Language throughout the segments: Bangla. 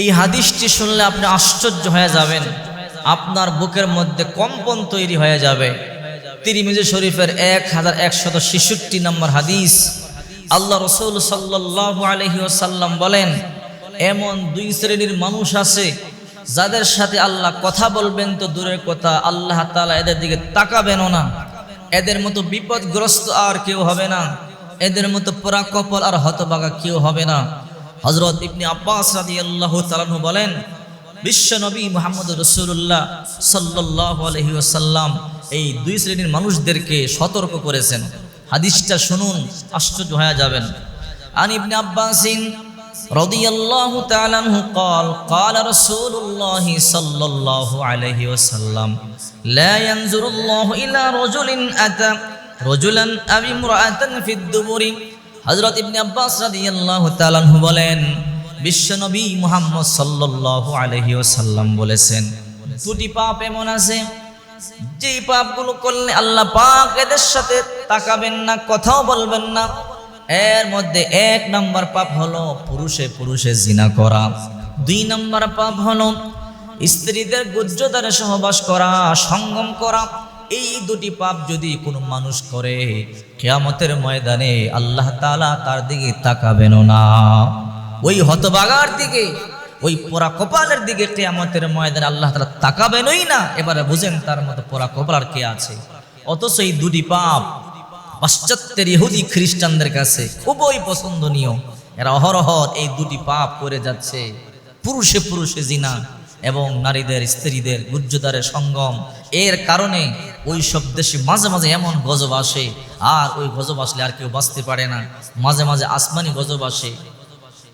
এই হাদিসটি শুনলে আপনি আশ্চর্য হয়ে যাবেন। আপনার বুকের মধ্যে কম্পন তৈরি হয়ে যাবে। তিরিমিজি শরীফের এক হাজার একশত ছেষট্টি নম্বর হাদিস। আল্লাহ রসুল সাল্লাহ আলহি ওসাল্লাম বলেন, এমন দুই শ্রেণির মানুষ আছে, যাদের সাথে আল্লাহ কথা বলবেন তো দূরের কথা, আল্লাহ তালা এদের দিকে তাকাবেনও না। এদের মতো বিপদগ্রস্ত আর কেউ হবে না। এদের মতো পরাকপল আর হতবাগা কেউ হবে না। হজরত ইবনি আব্বাস রাদি আল্লাহ তালানহু বলেন বিশ্ব নবী মোহাম্মদ রসুল্লাহ সাল্লাহ আলহি আসাল্লাম এই দুই শ্রেণীর মানুষদেরকে সতর্ক করেছেন হাদিসটা শুনুন আশ্চর্য হয়ে যাবেন আন ইবনে আব্বাসিন رضي الله تعالى عنه قال قال رسول الله صلى الله عليه وسلم لا ينظر الله إلى رجل أتى رجلا أو امرأة في الدبر হযরত ইবনে আব্বাস রাদিয়াল্লাহু তাআলা বলেন বিশ্বনবী মুহাম্মদ সাল্লাল্লাহু আলাইহি ওয়াসাল্লাম বলেছেন, দুটি পাপ এমন আছে যেই পাপগুলো করলে আল্লাহ পাক এদের সাথে তাকাবেন না, কথাও বলবেন না। এর মধ্যে এক নম্বর পাপ হলো পুরুষে পুরুষে জিনা করা। দুই নম্বর পাপ হলো স্ত্রীদের গুজ্জতারে সহবাস করা, সঙ্গম করা। এই দুটি পাপ যদি কোনো মানুষ করে, কেয়ামতের ময়দানে আল্লাহ তাআলা তার দিকে তাকাবেন না। ওই হতবাগার দিকে, ওই পোড়া কপালের দিকে কেয়ামতের ময়দানে আল্লাহ তালা তাকাবেনই না। এবারে বুঝেন তার মতো পোড়া কপাল আর কে আছে। অথচ এই দুটি পাপ পাশ্চাত্যের ইহুদি খ্রিস্টানদের কাছে খুবই পছন্দনীয়। এরা অহরহ এই দুটি পাপ করে যাচ্ছে। পুরুষে পুরুষে জিনা এবং নারীদের, স্ত্রীদের গুজ্জদারের সঙ্গম। এর কারণে ওই সব দেশে মাঝে মাঝে এমন গজব আসে, আর ওই গজব আসলে আর কেউ বাঁচতে পারে না। মাঝে মাঝে আসমানি গজব আসে।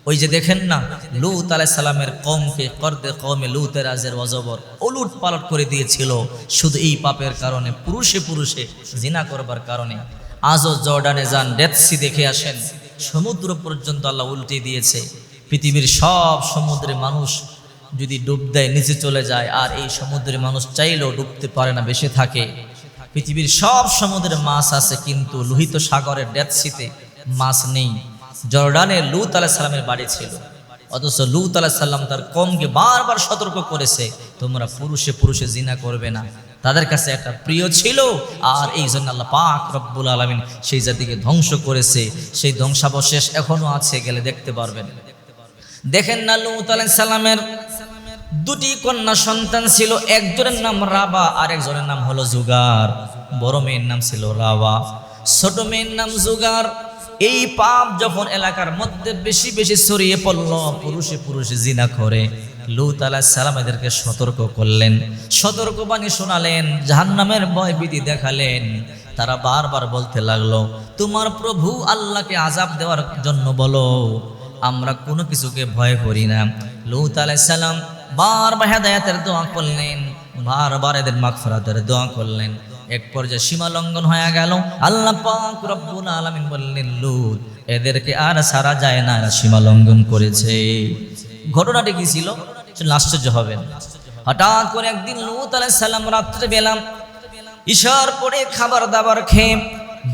ওই যে দেখেন না, লুত আলাহ সালামের কমকে করদে কমে লুতের আজের অজবর ওলুট পালট করে দিয়েছিল শুধু এই পাপের কারণে, পুরুষে পুরুষে, জিনা করবার কারণে। আজও জর্ডানে যান ডেথসি দেখে আসেন। সমুদ্র পর্যন্ত আল্লাহ উল্টে দিয়েছে। পৃথিবীর সব সমুদ্রে মানুষ যদি ডুব দেয়, নিচে চলে যায়, আর এই সমুদ্রে মানুষ চাইলেও ডুবতে পারে না বেশি থাকে। পৃথিবীর সব সমুদ্রে মাছ আছে, কিন্তু লোহিত সাগরের ডেথসিতে মাছ নেই। জর্ডানে লুত আলাহ সাল্লামের বাড়ি ছিল। অথচ লুত আলাহ সাল্লাম তার কমকে বারবার সতর্ক করেছে, তোমরা পুরুষে পুরুষে জিনা করবে না। তাদের কাছে একটা প্রিয় ছিল, আর এই জন্য আল্লাহ পাক রব্বুল আলমিন সেই জাতিকে ধ্বংস করেছে। সেই ধ্বংসাবশেষ এখনও আছে, গেলে দেখতে পারবেন। দেখেন না লুত আলাহ সাল্লামের দুটি কন্যা সন্তান ছিল, একজনের নাম রাবা আর একজনের নাম হলো জুগার। বড় মেয়ের নাম ছিল রাবা। ছোট মেয়ের নাম জুগার। এই পাপ যখন এলাকার মধ্যে বেশি বেশি ছড়িয়ে পড়ল, পুরুষে পুরুষে জিনা করে। লুত আলাহ সালাম এদেরকে সতর্ক করলেন। সতর্কবাণী শোনালেন, জাহান্নামের ভয় বিধি দেখালেন। তারা বারবার বলতে লাগল, তোমার প্রভু আল্লাহকে আজাব দেওয়ার জন্য বলো, আমরা কোনো কিছুকে ভয় করি না। লুত আলাইসাল্লাম বারবার হেদায়াতের দোয়া করলেন, বারবার এদের মাগফিরাতের দোয়া করলেন। এক পর্যায়ে সীমা লঙ্ঘন হয়ে গেল। আল্লাহ পাক রব্বুল আলামিন বললেন, লুত, এদেরকে আর সারা যায় না সীমা লঙ্ঘন করেছে। ঘটনাটি কি ছিল? আশ্চর্য হবেন হঠাৎ করে একদিন লুত আলাইহিস সালাম রাত্রে বেলাম, ঈশার পরে খাবার দাবার খেয়ে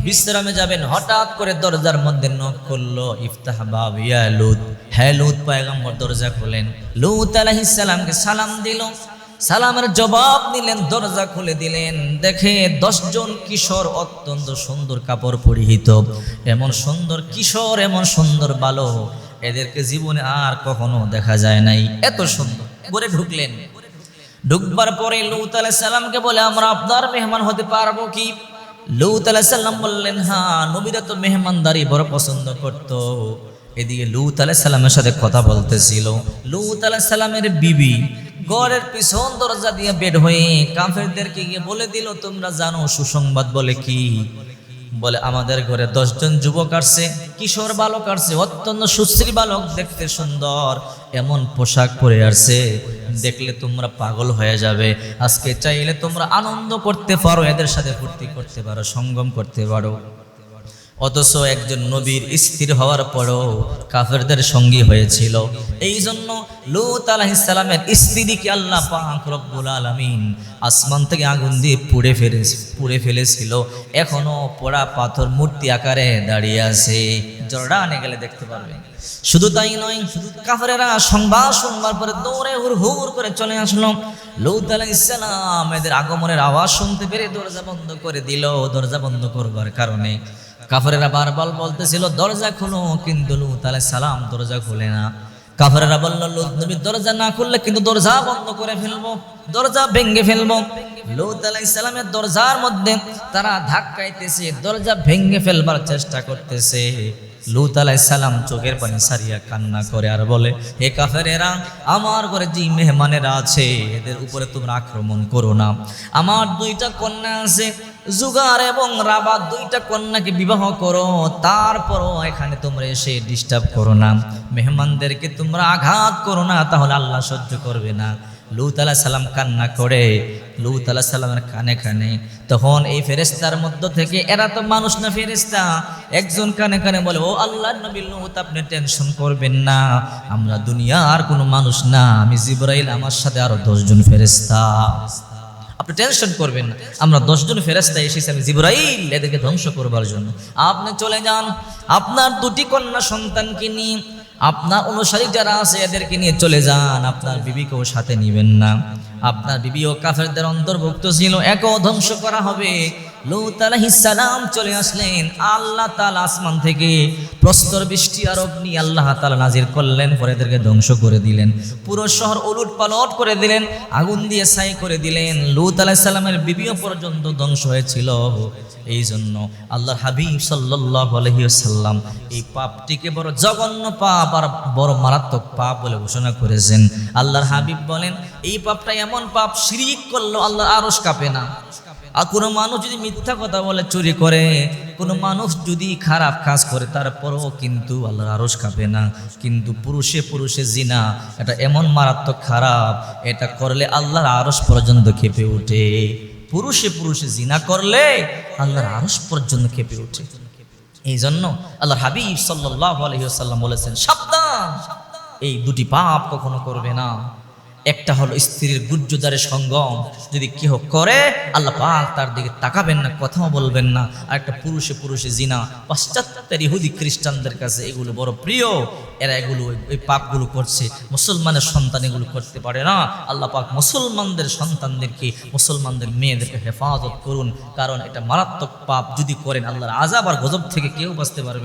বিশ্রামে যাবেন, হঠাৎ করে দরজার মধ্যে নখ করল ইফতাহ বাব, ইয়া লুত। হ্যাঁ লুত পয়গম্বর দরজা খোলেন। লুত সালামকে সালাম দিল। সালামের জবাব দিলেন দরজা খুলে দিলেন। দেখে দশজন কিশোর অত্যন্ত সুন্দর কাপড় পরিহিত। এমন সুন্দর কিশোর, এমন সুন্দর বালক, এদেরকে জীবনে আর কখনো দেখা যায় নাই। এত সুন্দর ঘরে ঢুকলেন। ঢুকবার পরে লুত আলাহ সালামকে বলে, আমরা আপনার মেহমান হতে পারব কি? লুত আলাহ সাল্লাম বললেন হ্যাঁ নবীরা তো মেহমানদারি বড় পছন্দ করত। এদিকে লুত আলাহ সাল্লামের সাথে কথা বলতেছিল। লুত আলাহ সাল্লামের বিবি ঘরের পিছন দরজা দিয়ে বের হয়ে কাফেরদেরকে গিয়ে বলে দিল, তোমরা জানো সুসংবাদ বলে কি? বলে, আমাদের ঘরে দশজন যুবক আসছে, কিশোর বালক আসছে, অত্যন্ত সুশ্রী বালক, দেখতে সুন্দর, এমন পোশাক পরে আসছে। দেখলে তোমরা পাগল হয়ে যাবে। আজকে চাইলে তোমরা আনন্দ করতে পারো, এদের সাথে ফুর্তি করতে পারো, সঙ্গম করতে পারো। অথচ একজন নবীর স্থির হওয়ার পরও কাফেরদের সঙ্গী হয়েছিল। এই জন্য লুত আলাহিসাল্লামের স্ত্রীকে আল্লাহ পাক রব্বুল আলামিন আসমান থেকে আগুন দিয়ে পুড়ে ফেলে পুড়ে ফেলেছিল। এখনও পোড়া পাথর মূর্তি আকারে দাঁড়িয়ে আছে। জর্ডানে গেলে দেখতে পারবে। শুধু তাই নয়, কাফেরেরা সংবাদ শুনবার পরে দৌড়ে হুর হুর করে চলে আসলো। লৌত আলাইসালাম এদের আগমনের আওয়াজ শুনতে পেরে দরজা বন্ধ করে দিল। দরজা বন্ধ করবার কারণে কাফেরেরা বারবার বলতেছিল, দরজা খুলো। কিন্তু লুত সালাম দরজা খুলে না। কাফেরেরা বলল, লুত নবী দরজা না খুললে কিন্তু দরজা বন্ধ করে ফেলব, দরজা ভেঙে ফেলব। লুত সালামের দরজার মধ্যে তারা ধাক্কাইতেছে, দরজা ভেঙে ফেলবার চেষ্টা করতেছে। লুত সালাম চোখের পানি সারিয়া কান্না করে আর বলে, হে কাফেরেরা, আমার ঘরে যে মেহমানেরা আছে, এদের উপরে তোমরা আক্রমণ করো না। আমার দুইটা কন্যা আছে জুগার এবং রাবাত দুইটা কন্যাকে বিবাহ করো, তারপরও এখানে তোমরা এসে ডিস্টার্ব করো না। মেহমানদেরকে তোমরা আঘাত করো না, তাহলে আল্লাহ সহ্য করবে না। লুত আলাহ সালাম কান্না করে, লুত আলাহ সালামের কানে কানে। তখন এই ফেরেস্তার মধ্য থেকে, এরা তো মানুষ না ফেরেস্তা একজন কানে কানে বলে, ও আল্লাহ নবী লুত, আপনি টেনশন করবেন না। আমরা দুনিয়ার কোনো মানুষ না। আমি জিব্রাইল, আমার সাথে আরও দশজন ফেরেস্তা আপনি টেনশন করবেন না। আমরা দশজন ফেরেস্তা এসেছি, আমি জিবরাইল এদেরকে ধ্বংস করবার জন্য। আপনি চলে যান। আপনার দুটি কন্যা সন্তানকে নিয়ে, আপনার অনুসারী যারা আছে এদেরকে নিয়ে চলে যান। আপনার বিবিকেও সাথে নিবেন না। আপনার বিবিও কাফেরদের অন্তর্ভুক্ত ছিল, একও ধ্বংস করা হবে। লৌত সালাম চলে আসলেন। আল্লাহ তালা আসমান থেকে প্রস্তর বৃষ্টি আর অগ্নি আল্লাহ তালা নাজির করলেন পরে এদেরকে ধ্বংস করে দিলেন। পুরো শহর উলুট পালট করে দিলেন, আগুন দিয়ে ছাই করে দিলেন। লুত আলাইসাল্লামের বিবিও পর্যন্ত ধ্বংস হয়েছিল। এই জন্য আল্লাহর হাবিব সাল্লাহ আলহিসাল্লাম এই পাপটিকে বড় জঘন্য পাপ আর বড় মারাত্মক পাপ বলে ঘোষণা করেছেন। আল্লাহর হাবিব বলেন, এই পাপটা এমন পাপ শিরিক করল আল্লাহ আরস কাঁপে না। আর কোনো মানুষ যদি মিথ্যা কথা বলে, চুরি করে, কোনো মানুষ যদি খারাপ কাজ করে, তারপরও কিন্তু আল্লাহর আরস কাঁপে না। কিন্তু পুরুষে পুরুষে জিনা, এটা এমন মারাত্মক খারাপ, এটা করলে আল্লাহর আরস পর্যন্ত খেপে ওঠে। পুরুষে পুরুষে জিনা করলে আল্লাহর আরস পর্যন্ত খেপে ওঠে। এই জন্য আল্লাহর হাবিব সাল্লাহ আলহিহাল্লাম বলেছেন, সাবধান, এই দুটি পাপ কখনো করবে না। একটা হলো স্ত্রীর গুজ্জদারের সঙ্গম। যদি কেহ করে, আল্লাহ পাক তার দিকে তাকাবেন না, কথাও বলবেন না। আর একটা পুরুষে পুরুষে জিনা। পাশ্চাত্যের ইহুদি খ্রিস্টানদের কাছে এগুলো বড় প্রিয়। এরা এগুলো ওই পাপগুলো করছে। মুসলমানের সন্তান এগুলো করতে পারে না। আল্লাহ পাক মুসলমানদের সন্তানদেরকে, মুসলমানদের মেয়েদেরকে হেফাজত করুন। কারণ এটা মারাত্মক পাপ। যদি করেন, আল্লাহর আজাব আর গজব থেকে কেউ বাঁচতে পারবে।